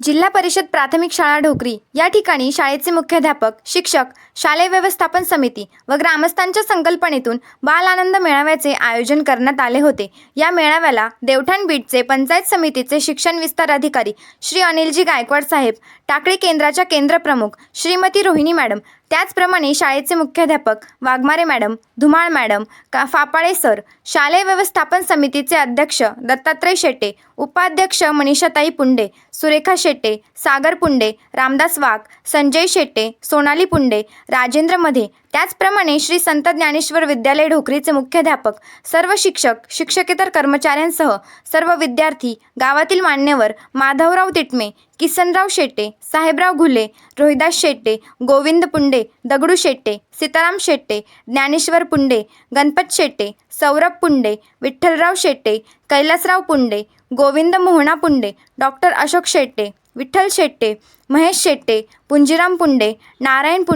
जिल्हा परिषद प्राथमिक शाळा ढोकरी. या ठिकाणी शाळेचे मुख्याध्यापक शिक्षक शालेय व्यवस्थापन समिती व ग्रामस्थांच्या संकल्पनेतून बाल आनंद मेळाव्याचे आयोजन करण्यात आले होते. या मेळाव्याला देवठाण बीडचे पंचायत समितीचे शिक्षण विस्तार अधिकारी श्री अनिलजी गायकवाड साहेब टाकळी केंद्राच्या केंद्रप्रमुख श्रीमती रोहिणी मॅडम त्याचप्रमाणे शाळेचे मुख्याध्यापक वाघमारे मॅडम धुमाळ मॅडम का फापाळे सर शालेय व्यवस्थापन समितीचे अध्यक्ष दत्तात्रय शेट्टे उपाध्यक्ष मनीषाताई पुंडे सुरेखा शेटे सागर पुंडे रामदास वाघ संजय शेट्टे सोनाली पुंडे राजेंद्र मधे. त्याचप्रमाणे श्री संत ज्ञानेश्वर विद्यालय ढोकरीचे मुख्याध्यापक सर्व शिक्षक शिक्षकेतर कर्मचाऱ्यांसह सर्व विद्यार्थी गावातील मान्यवर माधवराव तिटमे किसनराव शेट्टे साहेबराव घुले रोहिदास शेटे गोविंद पुंडे पुंडे दगडू शेट्टे सीताराम शेट्टे ज्ञानेश्वर पुंडे गणपत शेट्टे सौरभ पुंडे विठ्ठलराव शेट्टे कैलासराव पुंडे गोविंद मोहना पुंडे डॉक्टर अशोक शेट्टे विठ्ठल शेट्टे महेश शेट्टे पुंजीराम पुंडे नारायण पुंडे